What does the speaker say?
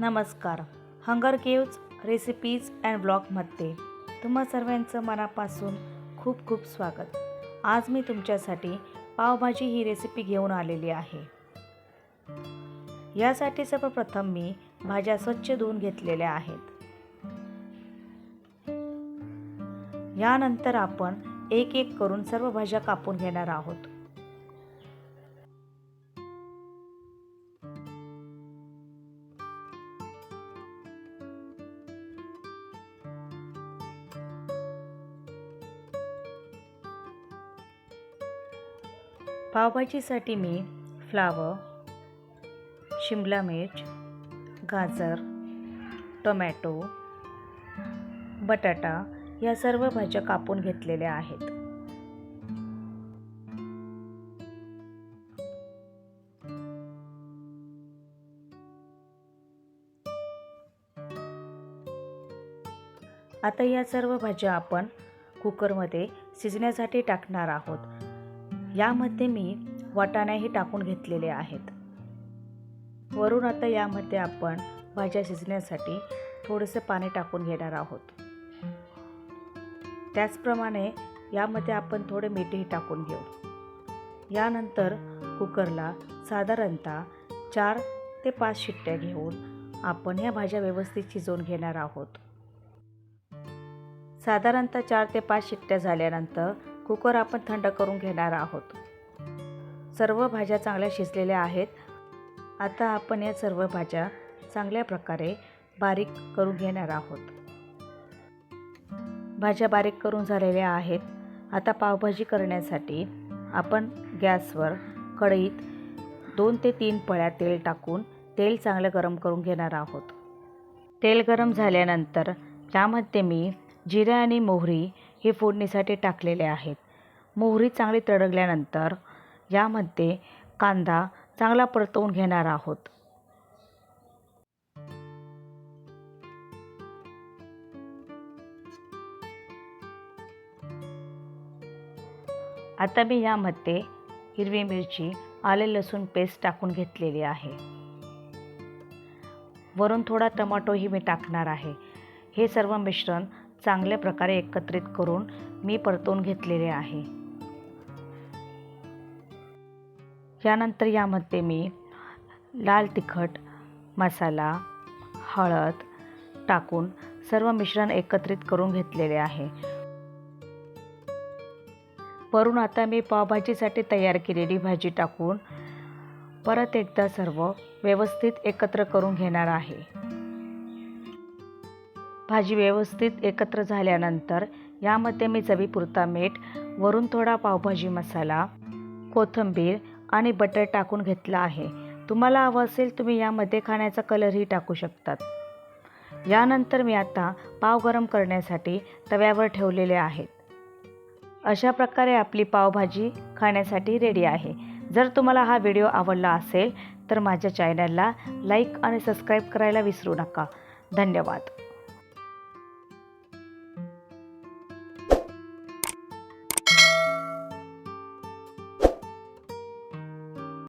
नमस्कार. Hunger caves recipes and ब्लॉगमध्ये तुम्हा सर्वांचं मनापासून खूप खूप स्वागत. आज मी तुमच्यासाठी पावभाजी ही रेसिपी घेऊन आलेली आहे. यासाठी सर्वप्रथम मी भाज्या स्वच्छ धुवून घेतलेल्या आहेत. यानंतर आपण एक एक करून सर्व भाज्या कापून घेणार आहोत. पावभाजीसाठी मी फ्लावर शिमला मिर्च गाजर टोमॅटो बटाटा या सर्व भाज्या कापून घेतलेल्या आहेत. आता या सर्व भाज्या आपण कुकरमध्ये शिजण्यासाठी टाकणार आहोत. यामध्ये मी वाटाण्याही टाकून घेतलेले आहेत. वरून आता यामध्ये आपण भाज्या शिजण्यासाठी थोडेसे पाणी टाकून घेणार आहोत. त्याचप्रमाणे यामध्ये आपण थोडे मीठही टाकून घेऊ. यानंतर कुकरला साधारणतः चार ते पाच शिट्ट्या घेऊन आपण ह्या भाज्या व्यवस्थित शिजवून घेणार आहोत. साधारणतः चार ते पाच शिट्ट्या झाल्यानंतर कुकर आपण थंड करून घेणार आहोत. सर्व भाज्या चांगल्या शिजलेल्या आहेत. आता आपण या सर्व भाज्या चांगल्या प्रकारे बारीक करून घेणार आहोत. भाज्या बारीक करून झालेल्या आहेत. आता पावभाजी करण्यासाठी आपण गॅसवर कढईत दोन ते तीन पळ्या तेल टाकून तेल चांगलं गरम करून घेणार आहोत. तेल गरम झाल्यानंतर त्यामध्ये मी जिरे आणि मोहरी हे फोडणीसाठी टाकलेले आहेत. मोहरी चांगली तडकल्यानंतर यामध्ये कांदा चांगला परतवून घेणार आहोत. आता मी यामध्ये हिरवी मिरची आले लसूण पेस्ट टाकून घेतलेली आहे. वरून थोडा टमाटोही मी टाकणार आहे. हे सर्व मिश्रण चांगल्या प्रकारे एकत्रित करून मी परतून घेतलेले आहे. यानंतर यामध्ये मी लाल तिखट मसाला हळद टाकून सर्व मिश्रण एकत्रित करून घेतलेले आहे. वरून आता मी पावभाजीसाठी तयार केलेली भाजी टाकून परत एकदा सर्व व्यवस्थित एकत्र करून घेणार आहे. भाजी व्यवस्थित एकत्र झाल्यानंतर यामध्ये मी चवीपुरता मीठ वरून थोडा पावभाजी मसाला कोथिंबीर आणि बटर टाकून घेतला आहे. तुम्हाला हवं असेल तुम्ही यामध्ये खाण्याचा कलरही टाकू शकतात. यानंतर मी आता पाव गरम करण्यासाठी तव्यावर ठेवलेले आहेत. अशा प्रकारे आपली पावभाजी खाण्यासाठी रेडी आहे. जर तुम्हाला हा व्हिडिओ आवडला असेल तर माझ्या चॅनलला लाईक आणि सबस्क्राईब करायला विसरू नका. धन्यवाद.